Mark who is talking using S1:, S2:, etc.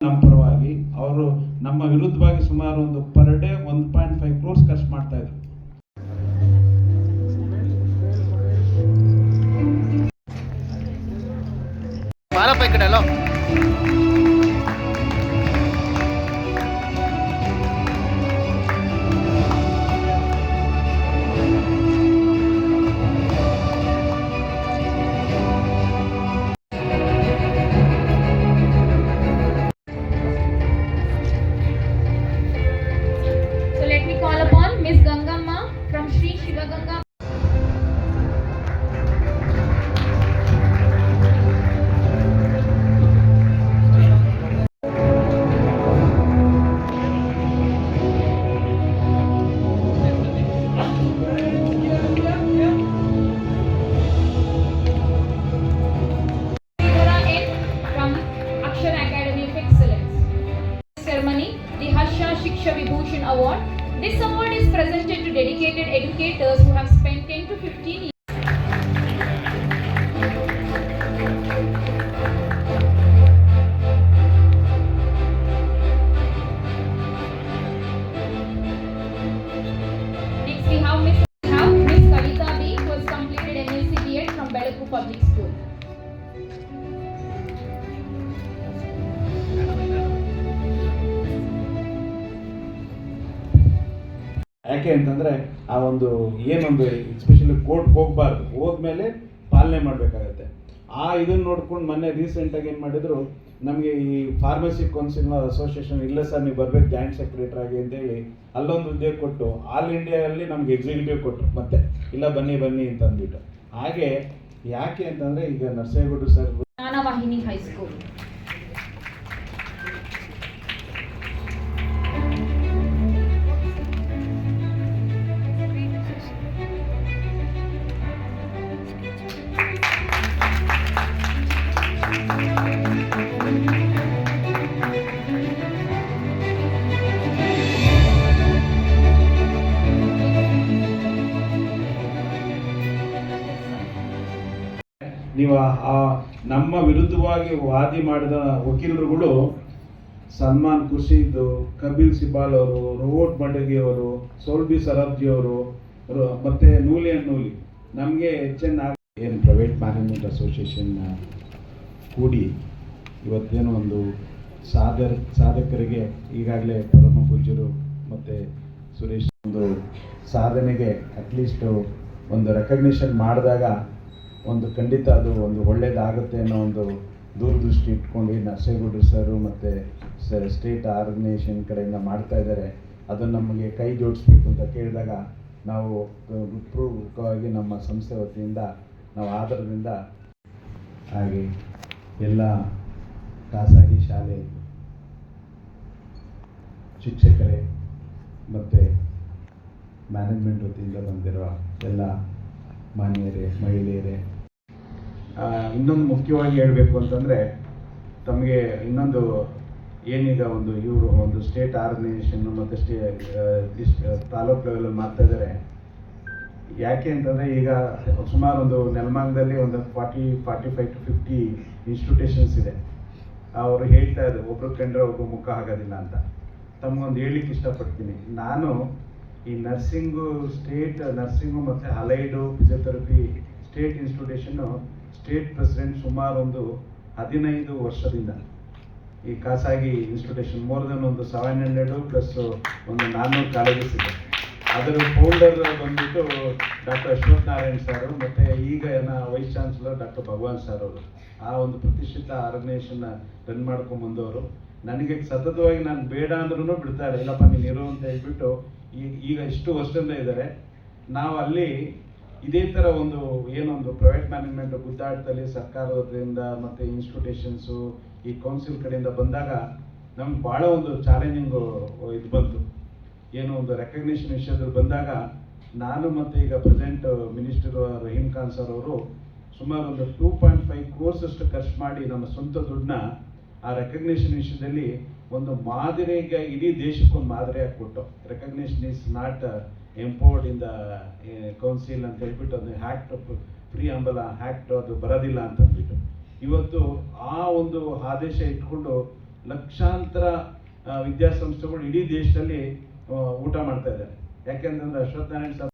S1: ನಮ್ಮ ಪರವಾಗಿ ಅವರು ನಮ್ಮ ವಿರುದ್ಧವಾಗಿ ಸುಮಾರು ಒಂದು per day one point five crores ಖರ್ಚು ಮಾಡ್ತಾ ಇದ್ರು.
S2: ಈ
S3: Award. This award is presented to dedicated educators who have spent
S1: ಯಾಕೆ ಅಂತಂದ್ರೆ ಆ ಒಂದು ಏನೊಂದು ಎಸ್ಪೆಷಲಿ ಕೋರ್ಟ್ಗೆ ಹೋಗಬಾರ್ದು, ಹೋದ್ಮೇಲೆ ಪಾಲನೆ ಮಾಡಬೇಕಾಗತ್ತೆ. ಆ ಇದನ್ನ ನೋಡ್ಕೊಂಡು ಮೊನ್ನೆ ರೀಸೆಂಟಾಗಿ ಏನು ಮಾಡಿದ್ರು, ನಮಗೆ ಈ ಫಾರ್ಮಸಿ ಕೌನ್ಸಿಲ್ ಅಸೋಸಿಯೇಷನ್ ಇಲ್ಲ ಸರ್, ನೀವು ಬರ್ಬೇಕು ಜಾಯಿಂಟ್ ಸೆಕ್ರೆಟರಿ ಆಗಿ ಅಂತೇಳಿ ಅಲ್ಲೊಂದು ಉದ್ಯೋಗ ಕೊಟ್ಟು ಆಲ್ ಇಂಡಿಯಾದಲ್ಲಿ ನಮ್ಗೆ ಎಕ್ಸಿಕ್ಯೂಟಿವ್ ಕೊಟ್ಟರು ಮತ್ತೆ ಇಲ್ಲ ಬನ್ನಿ ಬನ್ನಿ ಅಂತ ಅಂದ್ಬಿಟ್ಟು. ಹಾಗೆ ಯಾಕೆ ಅಂತಂದ್ರೆ ಈಗ ನರಸೇಗೌಡರು ಸರ್
S3: ಜ್ಞಾನವಾಹಿನಿ High
S1: ನೀವು ಆ- ನಮ್ಮ ವಿರುದ್ಧವಾಗಿ ವಾದಿ ಮಾಡಿದ ವಕೀಲರುಗಳು ಸಲ್ಮಾನ್ ಖುರ್ಷಿದ್, ಕಬೀರ್ ಸಿಬಾಲ್ ಅವರು ರೋಬೋಟ್ ಮಡಗಿ ಅವರು, ಸೋಲ್ಬಿ ಸರಾಬ್ಜಿ ಅವರು ಮತ್ತು ನೂಲಿ ಅಂಡ್ ನೂಲಿ, ನಮಗೆ ಎಚ್ ಏನು ಪ್ರೈವೇಟ್ ಮ್ಯಾನೇಜ್ಮೆಂಟ್ ಅಸೋಸಿಯೇಷನ್ ಕೂಡಿ ಇವತ್ತೇನು ಒಂದು ಸಾಧರ್ ಸಾಧಕರಿಗೆ ಈಗಾಗಲೇ ಪರಮ ಪೂಜ್ಯರು ಮತ್ತು ಸುರೇಶ್ ಒಂದು ಸಾಧನೆಗೆ ಅಟ್ಲೀಸ್ಟ್ ಒಂದು ರೆಕಗ್ನಿಷನ್ ಮಾಡಿದಾಗ ಒಂದು ಖಂಡಿತ ಅದು ಒಂದು ಒಳ್ಳೇದಾಗುತ್ತೆ ಅನ್ನೋ ಒಂದು ದೂರದೃಷ್ಟಿ ಇಟ್ಕೊಂಡು ನರಸೇಗೌಡರು ಸರು ಮತ್ತು ಸ್ಟೇಟ್ ಆರ್ಗನೈಸೇಷನ್ ಕಡೆಯಿಂದ ಮಾಡ್ತಾ ಇದ್ದಾರೆ. ಅದನ್ನು ನಮಗೆ ಕೈ ಜೋಡಿಸ್ಬೇಕು ಅಂತ ಕೇಳಿದಾಗ ನಾವು ಹೃತ್ಪೂರ್ವಕವಾಗಿ ನಮ್ಮ ಸಂಸ್ಥೆ ವತಿಯಿಂದ ನಾವು ಆಧಾರದಿಂದ ಹಾಗೆ ಎಲ್ಲ ಖಾಸಗಿ ಶಾಲೆ, ಶಿಕ್ಷಕರೇ ಮತ್ತು ಮ್ಯಾನೇಜ್ಮೆಂಟ್ ವತಿಯಿಂದ ಬಂದಿರುವ ಎಲ್ಲ ಮಾನ್ಯರೇ, ಮಹಿಳೆಯರೇ ಇನ್ನೊಂದು ಮುಖ್ಯವಾಗಿ ಹೇಳಬೇಕು ಅಂತಂದರೆ, ತಮಗೆ ಇನ್ನೊಂದು ಏನೀಗ ಒಂದು ಇವರು ಒಂದು ಸ್ಟೇಟ್ ಆರ್ಗನೈಸೇಷನ್ ಮತ್ತು ಸ್ಟೇ ತಾಲೂಕು ಲೆವೆಲಲ್ಲಿ ಮಾಡ್ತಾ ಇದ್ದಾರೆ ಯಾಕೆ ಅಂತಂದರೆ ಈಗ ಸುಮಾರು ಒಂದು ನೆಲಮಾಂಗದಲ್ಲಿ ಒಂದು forty forty five to fifty institutions ಇದೆ. ಅವರು ಹೇಳ್ತಾ ಇದ್ದಾರೆ ಒಬ್ರು ಕಂಡ್ರೆ ಒಬ್ಬರು ಮುಖ ಆಗೋದಿಲ್ಲ ಅಂತ. ತಮಗೊಂದು ಹೇಳಲಿಕ್ಕೆ ಇಷ್ಟಪಡ್ತೀನಿ. ನಾನು ಈ ನರ್ಸಿಂಗು ಸ್ಟೇಟ್ ನರ್ಸಿಂಗು ಮತ್ತು allied physiotherapy state institution state president ಸುಮಾರು ಒಂದು ಹದಿನೈದು ವರ್ಷದಿಂದ ಈ ಖಾಸಗಿ ಇನ್ಸ್ಟಿಟ್ಯೂಷನ್ ಮೋರ್ ದೆನ್ ಒಂದು ಸೆವೆನ್ ಹಂಡ್ರೆಡು ಪ್ಲಸ್ ಒಂದು ನಾನ್ನೂರು ಕಾಲೇಜಸ್ ಇದೆ. ಅದರ ಫೌಂಡರ್ ಬಂದ್ಬಿಟ್ಟು ಡಾಕ್ಟರ್ ಅಶ್ವಥ್ ನಾರಾಯಣ್ ಸರ್ ಮತ್ತು ಈಗ ಏನ vice chancellor doctor Bhagwan sir ಅವರು. ಆ ಒಂದು ಪ್ರತಿಷ್ಠಿತ ಆರ್ಗನೈಸೇಷನ್ ರನ್ ಮಾಡ್ಕೊಂಡ್ ಬಂದವರು. ನನಗೆ ಸತತವಾಗಿ ನಾನು ಬೇಡ ಅಂದ್ರೂ ಬಿಡ್ತಾರೆ. ಇಲ್ಲಪ್ಪ, ನೀನು ಇರು ಅಂತ ಹೇಳ್ಬಿಟ್ಟು ಈಗ ಈಗ ಇಷ್ಟು ವರ್ಷದಿಂದ ಇದ್ದಾರೆ ನಾವು ಅಲ್ಲಿ ಇದೇ ಥರ ಒಂದು ಏನೊಂದು ಪ್ರೈವೇಟ್ ಮ್ಯಾನೇಜ್ಮೆಂಟ್ ಗುದ್ದಾಟದಲ್ಲಿ ಸರ್ಕಾರದಿಂದ ಮತ್ತು ಇನ್ಸ್ಟಿಟ್ಯೂಷನ್ಸು ಈ ಕೌನ್ಸಿಲ್ ಕಡೆಯಿಂದ ಬಂದಾಗ ನಮ್ಗೆ ಭಾಳ ಒಂದು ಚಾಲೆಂಜಿಂಗು ಇದು ಬಂತು. ಏನೋ ಒಂದು ರೆಕಗ್ನಿಷನ್ ವಿಷಯದಲ್ಲಿ ಬಂದಾಗ ನಾನು ಮತ್ತು ಈಗ present minister Rahim Khan sir ಅವರು ಸುಮಾರು ಒಂದು ಟೂ ಪಾಯಿಂಟ್ ಫೈವ್ ಕೋರ್ಸ್ ಅಷ್ಟು ಖರ್ಚು ಮಾಡಿ ನಮ್ಮ ಸ್ವಂತ ದುಡ್ಡನ್ನ ಆ ರೆಕಗ್ನಿಷನ್ ವಿಷಯದಲ್ಲಿ ಒಂದು ಮಾದರಿಗೆ ಇಡೀ ದೇಶಕ್ಕೊಂದು ಮಾದರಿಯಾಗಿ ಕೊಟ್ಟು. ರೆಕಗ್ನಿಷನ್ ಇಸ್ ನಾಟ್ ಎಂಪೋರ್ಡ್ ಇಂದ ಕೌನ್ಸಿಲ್ ಅಂತ ಹೇಳ್ಬಿಟ್ಟು ಅದು ಹ್ಯಾಕ್ಟ್ ಫ್ರೀ ಅಂಬಲ ಹ್ಯಾಕ್ಟ್ ಅದು ಬರೋದಿಲ್ಲ ಅಂತ ಅಂದ್ಬಿಟ್ಟು. ಇವತ್ತು ಆ ಒಂದು ಆದೇಶ ಇಟ್ಕೊಂಡು ಲಕ್ಷಾಂತರ ವಿದ್ಯಾ ವಿದ್ಯಾಸಂಸ್ಥೆಗಳು ಇಡೀ ದೇಶದಲ್ಲಿ ಊಟ ಮಾಡ್ತಾ ಇದ್ದಾರೆ. ಯಾಕೆಂತಂದ್ರೆ ಅಶ್ವತ್ಥನಾರಾಯಣ